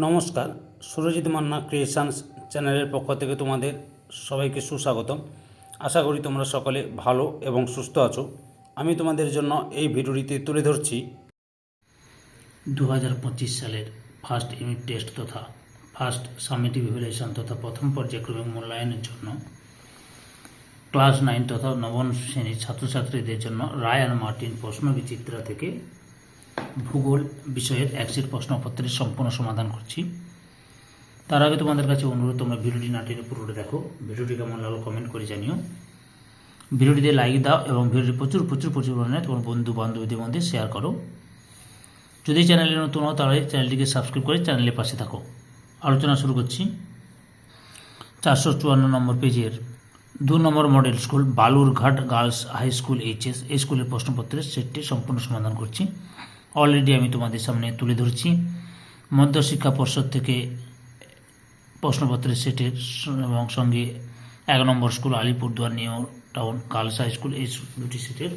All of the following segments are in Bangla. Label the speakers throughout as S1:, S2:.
S1: নমস্কার, সুরজিৎ মান্না ক্রিয়েশনস চ্যানেলের পক্ষ থেকে তোমাদের সবাইকে সুস্বাগতম। আশা করি তোমরা সকলে ভালো এবং সুস্থ আছো। আমি তোমাদের জন্য এই ভিডিওটিতে তুলে ধরছি
S2: দু হাজার পঁচিশ সালের ফার্স্ট ইউনিট টেস্ট তথা ফার্স্ট সামেটিভ ইভ্যালুয়েশন তথা প্রথম পর্যায়ক্রমে মূল্যায়নের জন্য, ক্লাস নাইন তথা নবম শ্রেণির ছাত্রছাত্রীদের জন্য রায় আর মার্টিন প্রশ্ন বিচিত্রা থেকে ভূগোল বিষয়ের একশিট প্রশ্নপত্রের সম্পূর্ণ সমাধান করছি। তার আগে তোমাদের কাছে অনুরোধ, তোমরা ভিডিওটি না টেনে পুরোটা দেখো। ভিডিওটি কেমন লাগল কমেন্ট করে জানিও। ভিডিওটিতে লাইক দাও এবং ভিডিওটি প্রচুর প্রচুর প্রচুর পরিমাণে তোমার বন্ধু, বান্ধবীদের মধ্যে শেয়ার করো। যদি চ্যানেলে নতুন হও, তাহলে চ্যানেলটিকে সাবস্ক্রাইব করে চ্যানেলের পাশে থাকো। আলোচনা শুরু করছি। চারশো চুয়ান্ন নম্বর পেজের দু নম্বর model school Balurghat girls high school HS এই স্কুলের প্রশ্নপত্রের সেটটি সম্পূর্ণ সমাধান করছি। অলরেডি আমি তোমাদের সামনে তুলে ধরছি। মধ্যশিক্ষা পর্ষদ থেকে প্রশ্নপত্রের সেটের এবং সঙ্গে এক নম্বর school Alipurduar new town girls high school, এই দুটি সেটের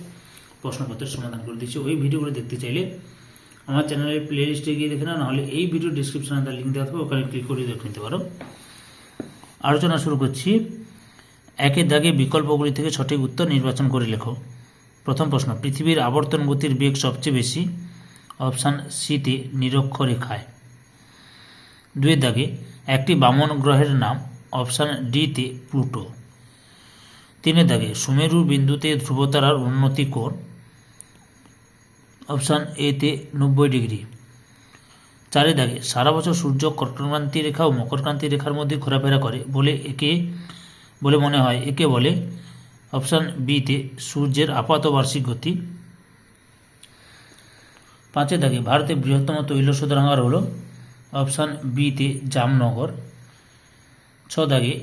S2: প্রশ্নপত্রের সমাধান করে দিচ্ছি। ওই ভিডিওগুলো দেখতে চাইলে আমার চ্যানেলের প্লে লিস্টে গিয়ে দেখে না নাহলে এই ভিডিও ডিসক্রিপশনে তার লিঙ্ক দেওয়া থাকবে, ওখানে ক্লিক করে দেখে নিতে পারো। আলোচনা শুরু করছি। একের দাগে বিকল্পগুলি থেকে সঠিক উত্তর নির্বাচন করে লেখো। প্রথম প্রশ্ন, পৃথিবীর আবর্তন গতির বেগ সবচেয়ে বেশি? অপশান সিতে নিরক্ষরেখায়। দুয়ের দাগে একটি বামন গ্রহের নাম অপশান ডিতে প্লুটো। তিনের দাগে সুমেরু বিন্দুতে ধ্রুবতারার উন্নতি কোণ। অপশান এতে নব্বই ডিগ্রি। চারের দাগে সারা বছর সূর্য কর্কটক্রান্তি রেখা ও মকরক্রান্তি রেখার মধ্যে ঘোরাফেরা করে বলে একে, বলে মনে হয়, একে বলে অপশান বিতে সূর্যের আপাত বার্ষিক গতি। পাঁচের দাগে ভারতের বৃহত্তম তৈল শোধনাগার হল অপশান বিতে জামনগর। ছ দাগে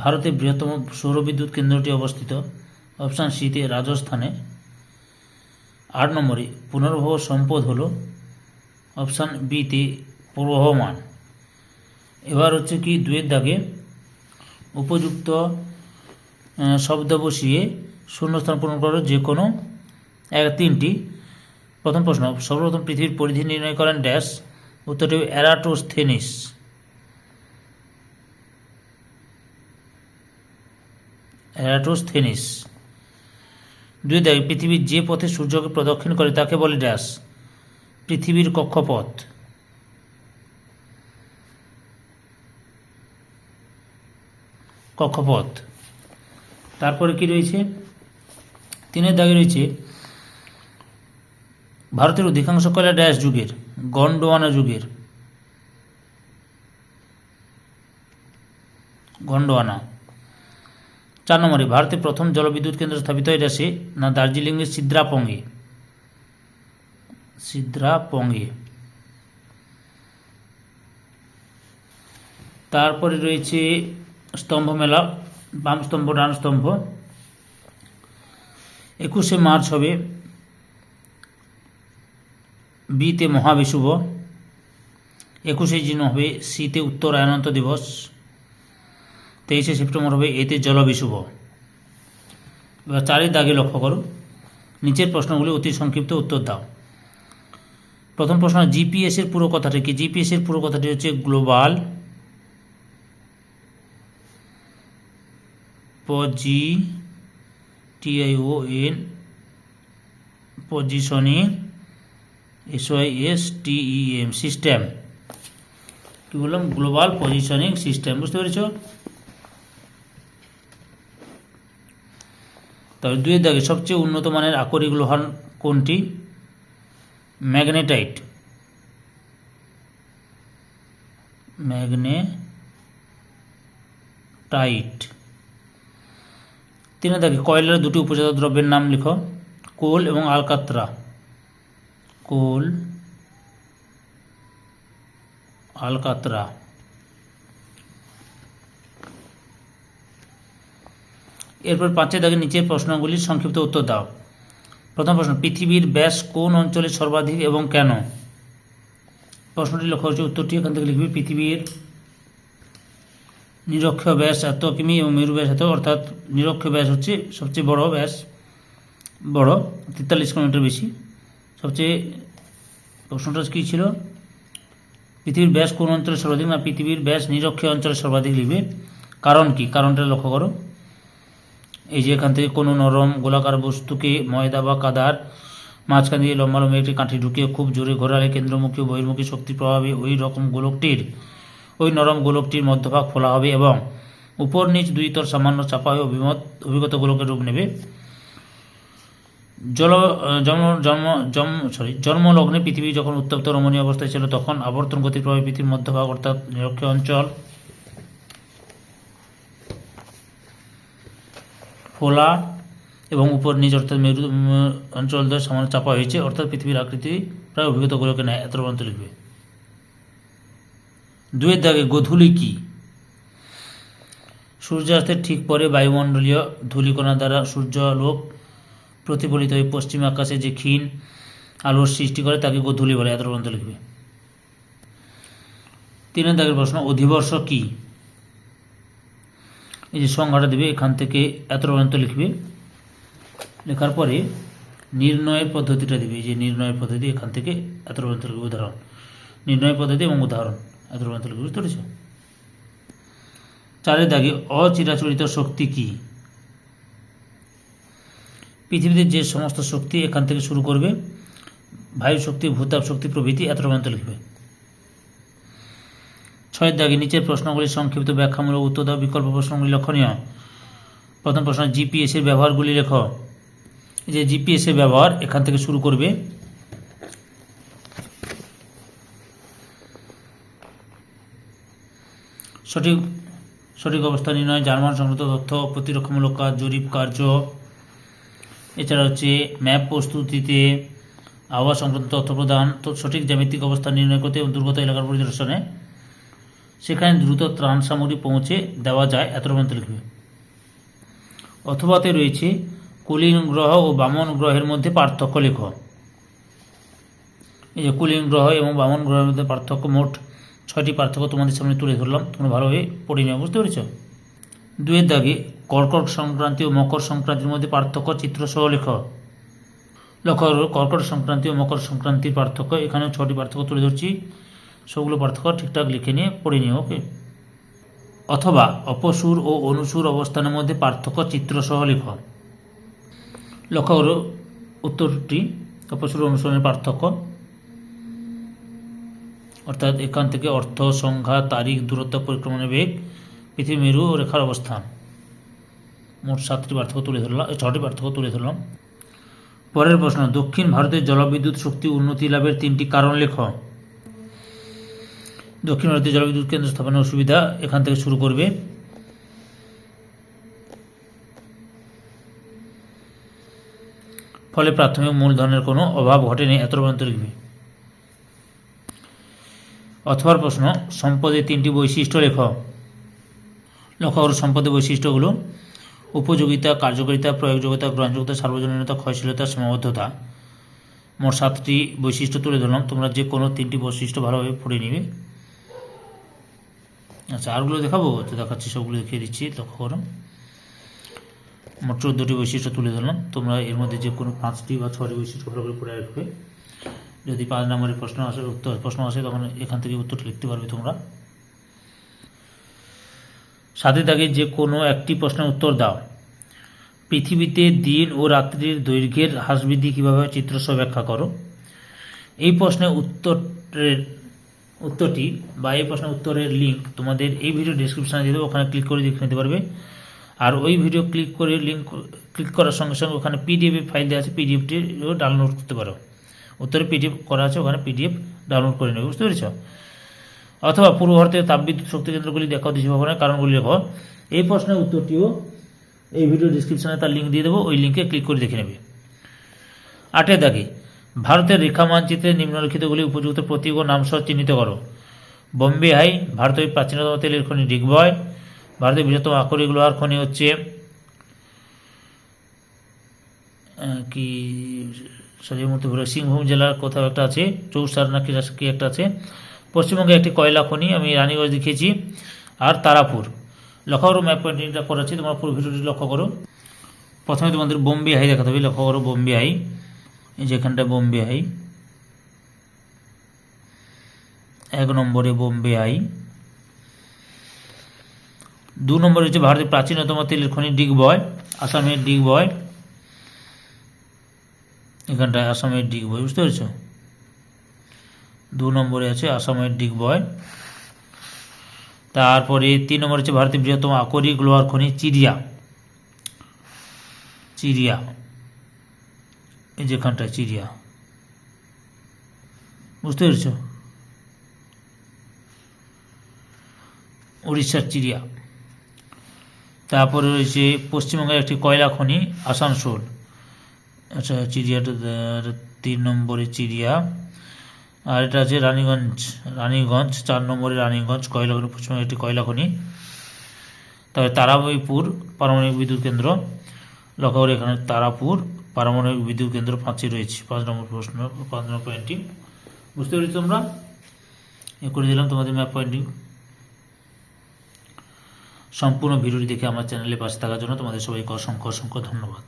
S2: ভারতের বৃহত্তম সৌরবিদ্যুৎ কেন্দ্রটি অবস্থিত অপশান সিতে রাজস্থানে। আট নম্বরে পুনর্ভব সম্পদ হলো অপশান বিতে প্রবহমান। এবার হচ্ছে কি, দুয়ের দাগে, উপযুক্ত শব্দ বসিয়ে শূন্যস্থান পূরণ করার যে কোনো এক তিনটি। প্রথম প্রশ্ন, সর্বপ্রথম পৃথিবীর পরিধি নির্ণয় করেন ড্যাশ, উত্তরটি অ্যারাটোস্থেনিস। অ্যারাটোস্থেনিস। দুই দাগে পৃথিবীর যে পথে সূর্যকে প্রদক্ষিণ করে তাকে বলে ড্যাশ, পৃথিবীর কক্ষপথ। কক্ষপথ। তারপরে কি রয়েছে? তিনের দাগে রয়েছে ভারতের অধিকাংশ কয়লা ড্যাশ যুগের, গন্ডোয়ানা যুগের। গন্ডোয়ানা। চার নম্বরে, ভারতে প্রথম জলবিদ্যুৎ কেন্দ্র স্থাপিত হয় ড্যাশে না দার্জিলিংয়ের সিদ্রাপঙ্গে সিদ্রাপঙ্গে তারপরে রয়েছে স্তম্ভ মেলা বাম স্তম্ভ, ডান স্তম্ভ। একুশে মার্চ হবে বিতে মহাবিশুভ। একুশে জুন হবে সিতে উত্তরায়ণন্ত দিবস। তেইশে সেপ্টেম্বর হবে এতে জলবিশুভ। এবার চারের দাগে লক্ষ্য করো। নিচের প্রশ্নগুলি অতি সংক্ষিপ্ত উত্তর দাও। প্রথম প্রশ্ন, জিপিএস এর পুরো কথাটি কি? জিপিএস এর পুরো কথাটি হচ্ছে global পজি TIO N positioning SY S TEM system কি বললাম? গ্লোবাল পজিশনিং সিস্টেম বুঝতে পেরেছ? তবে দুয়ের দাগে সবচেয়ে উন্নত মানের আকরিক লোহার কোনটি? ম্যাগনেটাইট ম্যাগনেটাইট তিনে দাগে কয়লার দুটি উপজাত দ্রব্যের নাম লিখো। কোল এবং আলকাত্রা। কোল আলকাত্রা। এরপর পাঁচের দাগে নিচের প্রশ্নগুলির সংক্ষিপ্ত উত্তর দাও। প্রথম প্রশ্ন, পৃথিবীর ব্যাস কোন অঞ্চলে সর্বাধিক এবং কেন? প্রশ্নটি লক্ষ্য হচ্ছে উত্তরটি এখান থেকে লিখবি, পৃথিবীর নিরক্ষ ব্যাস এত কিমি এবং মেরু ব্যাস এত, অর্থাৎ নিরক্ষ ব্যাস হচ্ছে সবচেয়ে বড় ব্যাস, বড়, তেতাল্লিশ কিলোমিটার বেশি। সবচেয়ে প্রশ্নটা কী ছিল? পৃথিবীর ব্যাস কোন অঞ্চলে সর্বাধিক না পৃথিবীর ব্যাস নিরক্ষীয় অঞ্চলে সর্বাধিক লিখবে? কারণ কি? কারণটা লক্ষ্য করো। এই যে এখান থেকে কোনো নরম গোলাকার বস্তুকে ময়দা বা কাদার মাঝখান দিয়ে লম্বা লম্বা একটি কাঠি ঢুকিয়ে খুব জোরে ঘোরালে কেন্দ্রমুখী বহির্মুখী শক্তি প্রভাবে ওই রকম গোলকটির, ওই নরম গোলকটির মধ্যভাগ ফোলা হবে এবং উপর নিচ দুই তর সামান্য চাপা হয়ে অভিমত, অভিগত গোলকের রূপ নেবে। জল জন্ম জন্ম জন্ম সরি জন্মলগ্নে পৃথিবী যখন উত্তপ্ত রমণীয় অবস্থায় ছিল, তখন আবর্তন গতির প্রভাবে পৃথিবীর মধ্যভাগ অর্থাৎ নিরক্ষীয় অঞ্চল ফোলা এবং উপর নিচ, অর্থাৎ মেরু অঞ্চল দ্বারা সামান্য চাপা হয়েছে, অর্থাৎ পৃথিবীর আকৃতি প্রায় অভিগত গোলকে নেয় এত পর্যন্ত লিখবে। দুয়ের দাগে গোধূলি কি? সূর্যাস্তের ঠিক পরে বায়ুমণ্ডলীয় ধূলিকণা দ্বারা সূর্যালোক প্রতিফলিত হয়ে পশ্চিম আকাশে যে ক্ষীণ আলোর সৃষ্টি করে, তাকে গোধূলি বলে। এত পর্যন্ত লিখবে। তিনের দাগের প্রশ্ন, অধিবর্ষ কি? এই যে সংজ্ঞাটা দেবে, এখান থেকে এত পর্যন্ত লিখবে। লেখার পরে নির্ণয়ের পদ্ধতিটা দেবে। এই যে নির্ণয়ের পদ্ধতি, এখান থেকে এত পর্যন্ত লিখবে। উদাহরণ। নির্ণয় পদ্ধতি এবং উদাহরণ। এত পর্যন্ত লিখবে, বুঝতে পেরেছ? চারের দাগে অচিরাচরিত শক্তি কি? পৃথিবীতে যে সমস্ত শক্তি এখান থেকে শুরু করবে, বায়ু শক্তি, ভূতাপ শক্তি প্রভৃতি এত পর্যন্ত লিখবে। ছয়ের দাগে নিচের প্রশ্নগুলির সংক্ষিপ্ত ব্যাখ্যামূলক উত্তর দেওয়া বিকল্প প্রশ্নগুলি লক্ষণীয়। প্রথম প্রশ্ন জিপিএস এর ব্যবহারগুলি লেখ। যে জিপিএস এর ব্যবহার এখান থেকে শুরু করবে। সঠিক সঠিক অবস্থা নির্ণয়, জার্মান সংক্রান্ত তথ্য, প্রতিরক্ষামূলক কাজ, জরিপ কার্য। এছাড়া হচ্ছে ম্যাপ প্রস্তুতিতে আবহাওয়া সংক্রান্ত তথ্য প্রদান সঠিক জ্যামিতিক অবস্থা নির্ণয় করতে এবং দুর্গত এলাকার পরিদর্শনে সেখানে দ্রুত ত্রাণ সামগ্রী পৌঁছে দেওয়া যায়, এত পর্যন্ত লিখবে। অথবাতে রয়েছে, কুলিন গ্রহ ও বামন গ্রহের মধ্যে পার্থক্য লেখ। এই যে কুলিন গ্রহ এবং বামন গ্রহের মধ্যে পার্থক্য মোট ছয়টি পার্থক্য তোমাদের সামনে তুলে ধরলাম, তোমরা ভালোভাবে পড়ে নেওয়া বুঝতে পেরেছ? দুয়ের দাগে কর্কট সংক্রান্তি ও মকর সংক্রান্তির মধ্যে পার্থক্য চিত্রসহ লেখ। লক্ষ্য কর্কট সংক্রান্তি ও মকর সংক্রান্তির পার্থক্য, এখানেও ছটি পার্থক্য তুলে ধরছি। সবগুলো পার্থক্য ঠিকঠাক লিখে নিয়ে পড়ে নিও, ওকে? অথবা অপসুর ও অনুসুর অবস্থানের মধ্যে পার্থক্য চিত্রসহ লেখ। লক্ষ্য করো, উত্তরটি অপসুর অনুসরণের পার্থক্য। অর্থাৎ এখান থেকে অর্থ, সংখ্যা, তারিখ, দূরত্ব পরিক্রমণের বেগ পৃথিবী, মেরু রেখার অবস্থান। মোট সাতটি পার্থক্য তুলে ধরলাম ছটি পার্থক্য তুলে ধরলাম। পরের প্রশ্ন, দক্ষিণ ভারতের জলবিদ্যুৎ শক্তি উন্নতি লাভের তিনটি কারণ লেখ। দক্ষিণ ভারতীয় জলবিদ্যুৎ কেন্দ্র স্থাপনের অসুবিধা এখান থেকে শুরু করবে। ফলে প্রাথমিক মূলধনের কোনো অভাব ঘটেনি, এত পর্যন্ত লিখবে। অথবা প্রশ্ন, সম্পদের তিনটি বৈশিষ্ট্য লেখ। লক্ষ্য সম্পদের বৈশিষ্ট্যগুলো। উপযোগিতা, কার্যকারিতা, প্রয়োগযোগ্যতা, গ্রহণযোগ্যতা, সার্বজনীনতা, ক্ষয়শীলতা, সীমাবদ্ধতা মোট সাতটি বৈশিষ্ট্য তুলে ধরলাম। তোমরা যে কোনো তিনটি বৈশিষ্ট্য ভালোভাবে পড়ে নিবে। আচ্ছা আরগুলো দেখাবো? তো দেখাচ্ছি, সবগুলো দেখিয়ে দিচ্ছি, লক্ষ্য করো। মোট চোদ্দোটি বৈশিষ্ট্য তুলে ধরলাম। তোমরা এর মধ্যে যে কোনো পাঁচটি বা ছটি বৈশিষ্ট্য ভালো করে পড়ে রাখবে। যদি পাঁচ নম্বরের প্রশ্ন আসে, উত্তর, প্রশ্ন আসে, তখন এখান থেকে উত্তরটা লিখতে পারবে তোমরা। সাথে দাগে যে কোনো একটি প্রশ্নের উত্তর দাও। পৃথিবীতে দিন ও রাত্রির দৈর্ঘ্যের হ্রাস বৃদ্ধি কীভাবে চিত্রসহ ব্যাখ্যা করো। এই প্রশ্নের উত্তরের উত্তরটি বা এই প্রশ্নের উত্তরের লিঙ্ক তোমাদের এই ভিডিও ডিসক্রিপশানে দিয়ে দেবো, ওখানে ক্লিক করে দেখে নিতে পারবে। আর ওই ভিডিও ক্লিক করে লিঙ্ক ক্লিক করার সঙ্গে সঙ্গে ওখানে পিডিএফ ফাইল দেওয়া আছে পিডিএফটিও ডাউনলোড করতে পারো। উত্তরে পিডিএফ করা আছে, ওখানে পিডিএফ ডাউনলোড করে নেবে, বুঝতে পেরেছ? অথবা পূর্ব ভারতের তাপবিদ্যুৎ শক্তি কেন্দ্রগুলি দেখা দিচ্ছে ভবনের কারণগুলি লেখো। এই প্রশ্নের উত্তরটিও এই ভিডিও ডিসক্রিপশনে তার লিঙ্ক দিয়ে দেবো, ওই লিঙ্কে ক্লিক করে দেখে নেবে। আটে দাগে, ভারতের রেখা মানচিত্রে নিম্নলিখিতগুলি উপযুক্ত প্রতীক ও নামসহ চিহ্নিত করো। বোম্বে হাই, ভারতের প্রাচীনতম তেলের খনি ডিগবয় ভারতের বৃহত্তম আকরিক লোহার খনি হচ্ছে কি সরি মতো ভুলে সিংভূম জেলার কোথাও একটা আছে, চৌসার না কি একটা আছে। পশ্চিমবঙ্গে একটি কয়লা খনি, আমি রানীগঞ্জ দেখিয়েছি, আর তারাপুর। লক্ষ্য ম্যাপ পয়েন্টিংটা করাচ্ছি, তোমরা পুরো ভিডিওটি লক্ষ্য করো। প্রথমে তোমাদের বোম্বে হাই দেখাতে হবে, লক্ষ্য করো বোম্বে হাই যেখানটা বোম্বে হাই এক নম্বরে বোম্বে আই। দু নম্বরে হচ্ছে ভারতের প্রাচীনতম তেলের খনি ডিগবয় আসামের ডিগবয় এখানটায় আসামের ডিগবয় বুঝতে পেরেছ? দু নম্বরে আছে আসামের ডিগবয় তারপরে তিন নম্বর হচ্ছে ভারতের বৃহত্তম আকরিক লোহার খনি চিরিয়া চিরিয়া এই যেখানটা চিরিয়া বুঝতে পেরেছ? উড়িষ্যার চিরিয়া তারপরে রয়েছে পশ্চিমবঙ্গের একটি কয়লা খনি, আসানসোল। আচ্ছা চিড়িয়াটা তিন নম্বরে চিড়িয়া। আর এটা আছে রানীগঞ্জ রানীগঞ্জ, চার নম্বরে রানীগঞ্জ, কয়লা খনি পশ্চিমবঙ্গের একটি কয়লা খনি। তবে তারাবাইপুর পারমাণবিক বিদ্যুৎ কেন্দ্র লক্ষ্য করে এখানে তারাপুর পারমাণবিক বিদ্যুৎ কেন্দ্র পাঁচে রয়েছে। পাঁচ নম্বর প্রশ্ন, পাঁচ নম্বর পয়েন্টটি বুঝতে পেরেছি তোমরা? এ করে দিলাম তোমাদের ম্যাপ পয়েন্টিং সম্পূর্ণ ভিডিওটি দেখে আমার চ্যানেলে পাশে থাকার জন্য তোমাদের সবাইকে অসংখ্য অসংখ্য ধন্যবাদ।